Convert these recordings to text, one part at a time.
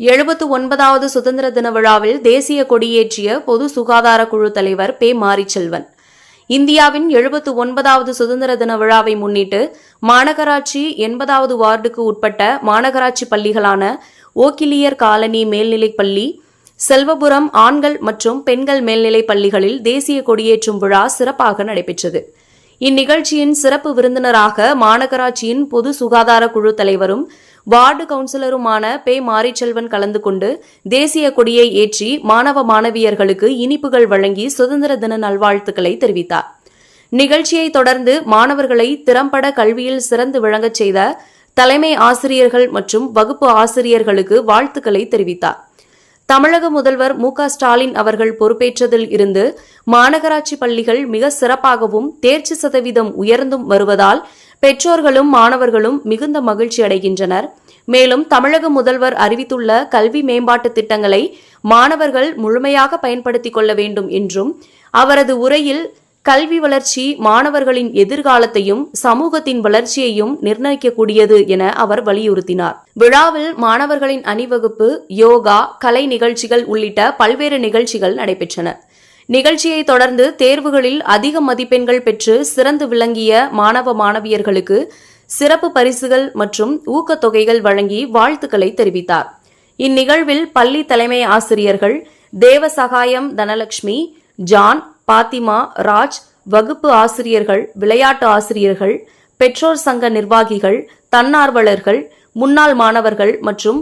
எழுபத்து ஒன்பதாவது சுதந்திர தின விழாவில் தேசிய கொடியேற்றிய பொது சுகாதார குழு தலைவர் பே மாரிச்செல்வன். இந்தியாவின் எழுபத்து ஒன்பதாவது சுதந்திர தின விழாவை முன்னிட்டு மாநகராட்சி எண்பதாவது வார்டுக்கு உட்பட்ட மாநகராட்சி பள்ளிகளான ஓக்கிலியர் காலனி மேல்நிலைப் பள்ளி செல்வபுரம் ஆண்கள் மற்றும் பெண்கள் மேல்நிலைப் பள்ளிகளில் தேசிய கொடியேற்றும் விழா சிறப்பாக நடைபெற்றது. இந்நிகழ்ச்சியின் சிறப்பு விருந்தினராக மாநகராட்சியின் பொது சுகாதார குழு தலைவரும் வார்டு கவுன்சிலருமான பே மாரிச்செல்வன் கலந்து கொண்டு தேசிய கொடியை ஏற்றி மாணவ மாணவியர்களுக்கு இனிப்புகள் வழங்கி சுதந்திர தின நல்வாழ்த்துக்களை தெரிவித்தார். நிகழ்ச்சியை தொடர்ந்து மாணவர்களை திறம்பட கல்வியில் சிறந்து விளங்கச் செய்த தலைமை ஆசிரியர்கள் மற்றும் வகுப்பு ஆசிரியர்களுக்கு வாழ்த்துக்களை தெரிவித்தார். தமிழக முதல்வர் மு க ஸ்டாலின் அவர்கள் பொறுப்பேற்றதில் இருந்து மாநகராட்சி பள்ளிகள் மிக சிறப்பாகவும் தேர்ச்சி சதவீதம் உயர்ந்தும் வருவதால் பெற்றோர்களும் மாணவர்களும் மிகுந்த மகிழ்ச்சி அடைகின்றனர். மேலும் தமிழக முதல்வர் அறிவித்துள்ள கல்வி மேம்பாட்டு திட்டங்களை மாணவர்கள் முழுமையாக பயன்படுத்திக் கொள்ள வேண்டும் என்றும் அவரது உரையில் கல்வி வளர்ச்சி மாணவர்களின் எதிர்காலத்தையும் சமூகத்தின் வளர்ச்சியையும் நிர்ணயிக்கக்கூடியது என அவர் வலியுறுத்தினார். விழாவில் மாணவர்களின் அணிவகுப்பு யோகா கலை நிகழ்ச்சிகள் உள்ளிட்ட பல்வேறு நிகழ்ச்சிகள் நடைபெற்றன. நிகழ்ச்சியை தொடர்ந்து தேர்வுகளில் அதிக மதிப்பெண்கள் பெற்று சிறந்து விளங்கிய மாணவ மாணவியர்களுக்கு சிறப்பு பரிசுகள் மற்றும் ஊக்கத்தொகைகள் வழங்கி வாழ்த்துக்களை தெரிவித்தார். இந்நிகழ்வில் பள்ளி தலைமை ஆசிரியர்கள் தேவசகாயம் தனலட்சுமி ஜான் பாத்திமா ராஜ் வகுப்பு ஆசிரியர்கள் விளையாட்டு ஆசிரியர்கள் பெற்றோர் சங்க நிர்வாகிகள் தன்னார்வலர்கள் முன்னாள் மாணவர்கள் மற்றும்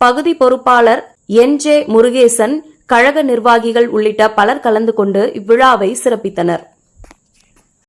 பகுதி பொறுப்பாளர் என் ஜே முருகேசன் கழக நிர்வாகிகள் உள்ளிட்ட பலர் கலந்து கொண்டு இவ்விழாவை சிறப்பித்தனர்.